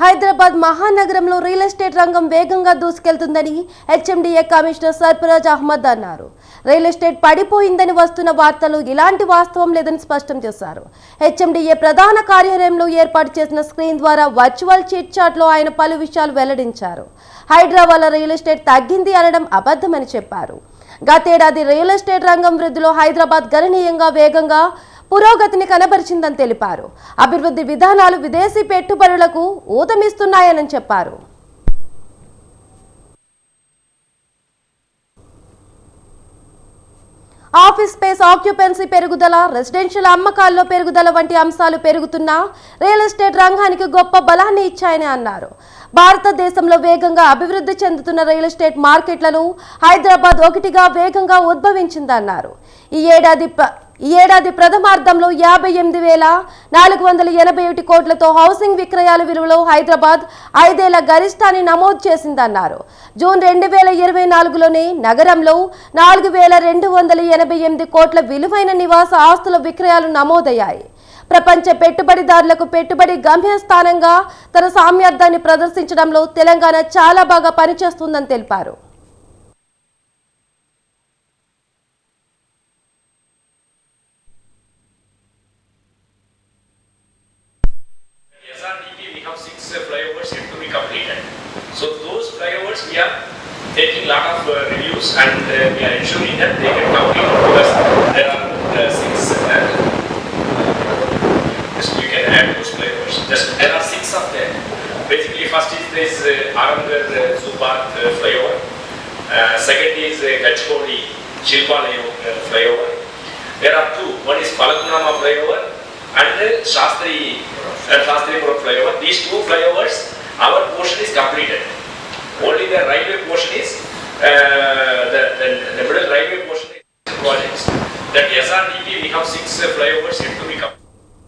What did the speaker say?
హైదరాబాద్ మహానగరంలో real estate రంగం వేగంగా దూసుకెళ్తుందని హెచ్ఎండిఏ కమిషనర్ సర్ఫరాజ్ అహ్మద్ అన్నారు. రియల్ ఎస్టేట్ పడిపోయిందని వస్తున్న వార్తలు ఇలాంటి వాస్తవం లేదని స్పష్టం చేశారు. హెచ్ఎండిఏ ప్రధాన కార్యాలయంలో ఏర్పాటు చేసిన స్క్రీన్ ద్వారా వర్చువల్ చిట్ చాట్లో ఆయన పలు విషయాలు వెల్లడించారు. హైదరాబాద్ రియల్ ఎస్టేట్ తగ్గింది అనడం అబద్ధమని చెప్పారు. గతేడాది రియల్ ఎస్టేట్ రంగం వృద్ధిలో హైదరాబాద్ గణనీయంగా వేగంగా పురోగతిని కనబరిచిందని తెలిపారు. అభివృద్ధి విధానాలు విదేశీ పెట్టుబడులకు ఊతమిస్తున్నాయని చెప్పారు. ఆఫీస్ స్పేస్ ఆక్యుపెన్సీ పెరుగుదల రెసిడెన్షియల్ అమ్మకాల్లో పెరుగుదల వంటి అంశాలు పెరుగుతున్నా రియల్ ఎస్టేట్ రంగానికి గొప్ప బలాన్ని ఇచ్చాయని అన్నారు. భారతదేశంలో వేగంగా అభివృద్ధి చెందుతున్న రియల్ ఎస్టేట్ మార్కెట్లను హైదరాబాద్ ఒకటిగా వేగంగా ఉద్భవించిందన్నారు. ఈ ఏడాది ఈ ఏడాది ప్రథమార్థంలో యాభై ఎనిమిది వేల నాలుగు వందల ఎనభై ఒకటి కోట్లతో హౌసింగ్ విక్రయాల విలువలో హైదరాబాద్ ఐదేళ్ళ గరిష్టాన్ని నమోదు చేసిందన్నారు. జూన్ రెండు వేల ఇరవై నాలుగులోనే నగరంలో నాలుగు వేల రెండు వందల ఎనభై ఎనిమిది కోట్ల విలువైన నివాస ఆస్తుల విక్రయాలు నమోదయ్యాయి. ప్రపంచ పెట్టుబడిదారులకు పెట్టుబడి గమ్యస్థానంగా తన సామ్యార్థాన్ని ప్రదర్శించడంలో తెలంగాణ చాలా బాగా పనిచేస్తుందని తెలిపారు. Uh, flyovers yet to be completed. So those flyovers, we are taking lot of uh, reviews and uh, we are ensuring that they get completed because there are uh, six, uh, you can add those flyovers. Just there are six of them. Basically, first is this uh, uh, uh, flyover. Uh, second is uh, Shilpalayo uh, flyover. There are two. One is Palakunama flyover and uh, Shastri uh, Shastripuram flyover. These two flyovers, our portion is completed. Only the railway portion is uh, the, the, the middle railway portion is projects. That SRDP we have six uh, flyovers yet to be completed.